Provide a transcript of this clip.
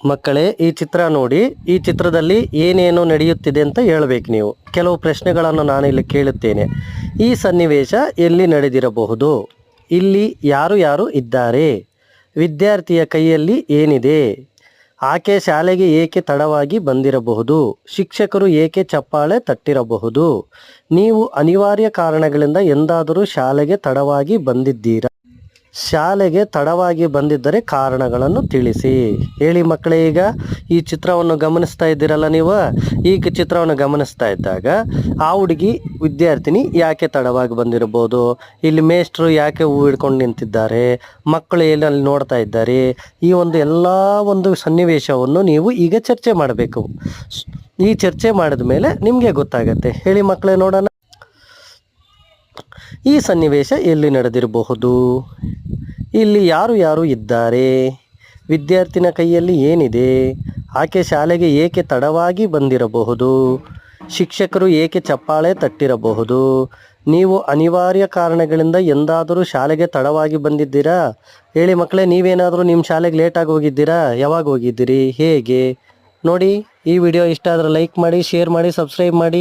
ಮಕ್ಕಳೇ, ಈ ಚಿತ್ರ ನೋಡಿ, ಈ ಚಿತ್ರದಲ್ಲಿ ಏನೇನು ನಡೆಯುತ್ತಿದೆ ಅಂತ ಹೇಳಬೇಕು ನೀವು. ಕೆಲವು ಪ್ರಶ್ನೆಗಳನ್ನು ನಾನು ಇಲ್ಲಿ ಕೇಳುತ್ತೇನೆ. ಈ ಸನ್ನಿವೇಶ ಎಲ್ಲಿ ನಡೆದಿರಬಹುದು? ಇಲ್ಲಿ ಯಾರು ಯಾರು ಇದ್ದಾರೆ? ವಿದ್ಯಾರ್ಥಿಯ ಕೈಯಲ್ಲಿ ಏನಿದೆ? ಆಕೆ ಶಾಲೆಗೆ ಏಕೆ ತಡವಾಗಿ ಬಂದಿರಬಹುದು? ಶಿಕ್ಷಕರು ಏಕೆ ಚಪ್ಪಾಳೆ ತಟ್ಟಿರಬಹುದು? ನೀವು ಅನಿವಾರ್ಯ ಕಾರಣಗಳಿಂದ ಎಂದಾದರೂ ಶಾಲೆಗೆ ತಡವಾಗಿ ಬಂದಿದ್ದೀರಾ? ಶಾಲೆಗೆ ತಡವಾಗಿ ಬಂದಿದ್ದರೆ ಕಾರಣಗಳನ್ನು ತಿಳಿಸಿ. ಹೇಳಿ ಮಕ್ಕಳೇ, ಈಗ ಈ ಚಿತ್ರವನ್ನು ಗಮನಿಸ್ತಾ ಇದ್ದೀರಲ್ಲ ನೀವು? ಈಗ ಚಿತ್ರವನ್ನು ಗಮನಿಸ್ತಾ ಇದ್ದಾಗ ಆ ಹುಡುಗಿ ವಿದ್ಯಾರ್ಥಿನಿ ಯಾಕೆ ತಡವಾಗಿ ಬಂದಿರಬಹುದು? ಇಲ್ಲಿ ಮೇಷ್ಟ್ರು ಯಾಕೆ ಹೂ ಹಿಡ್ಕೊಂಡು ನಿಂತಿದ್ದಾರೆ? ಮಕ್ಕಳು ಅಲ್ಲಿ ನೋಡ್ತಾ ಇದ್ದಾರೆ? ಈ ಒಂದು ಎಲ್ಲ ಒಂದು ಸನ್ನಿವೇಶವನ್ನು ನೀವು ಈಗ ಚರ್ಚೆ ಮಾಡಬೇಕು. ಈ ಚರ್ಚೆ ಮಾಡಿದ ಮೇಲೆ ನಿಮಗೆ ಗೊತ್ತಾಗತ್ತೆ. ಹೇಳಿ ಮಕ್ಕಳೇ, ನೋಡೋಣ. ಈ ಸನ್ನಿವೇಶ ಎಲ್ಲಿ ನಡೆದಿರಬಹುದು? ಇಲ್ಲಿ ಯಾರು ಯಾರು ಇದ್ದಾರೆ? ವಿದ್ಯಾರ್ಥಿನ ಕೈಯಲ್ಲಿ ಏನಿದೆ? ಆಕೆ ಶಾಲೆಗೆ ಏಕೆ ತಡವಾಗಿ ಬಂದಿರಬಹುದು? ಶಿಕ್ಷಕರು ಏಕೆ ಚಪ್ಪಾಳೆ ತಟ್ಟಿರಬಹುದು? ನೀವು ಅನಿವಾರ್ಯ ಕಾರಣಗಳಿಂದ ಎಂದಾದರೂ ಶಾಲೆಗೆ ತಡವಾಗಿ ಬಂದಿದ್ದೀರಾ? ಹೇಳಿ ಮಕ್ಕಳೇ, ನೀವೇನಾದರೂ ನಿಮ್ಮ ಶಾಲೆಗೆ ಲೇಟಾಗಿ ಹೋಗಿದ್ದೀರಾ? ಯಾವಾಗ ಹೋಗಿದ್ದೀರಿ? ಹೇಗೆ? ನೋಡಿ, ಈ ವಿಡಿಯೋ ಇಷ್ಟ ಆದರೆ ಲೈಕ್ ಮಾಡಿ, ಶೇರ್ ಮಾಡಿ, ಸಬ್ಸ್ಕ್ರೈಬ್ ಮಾಡಿ.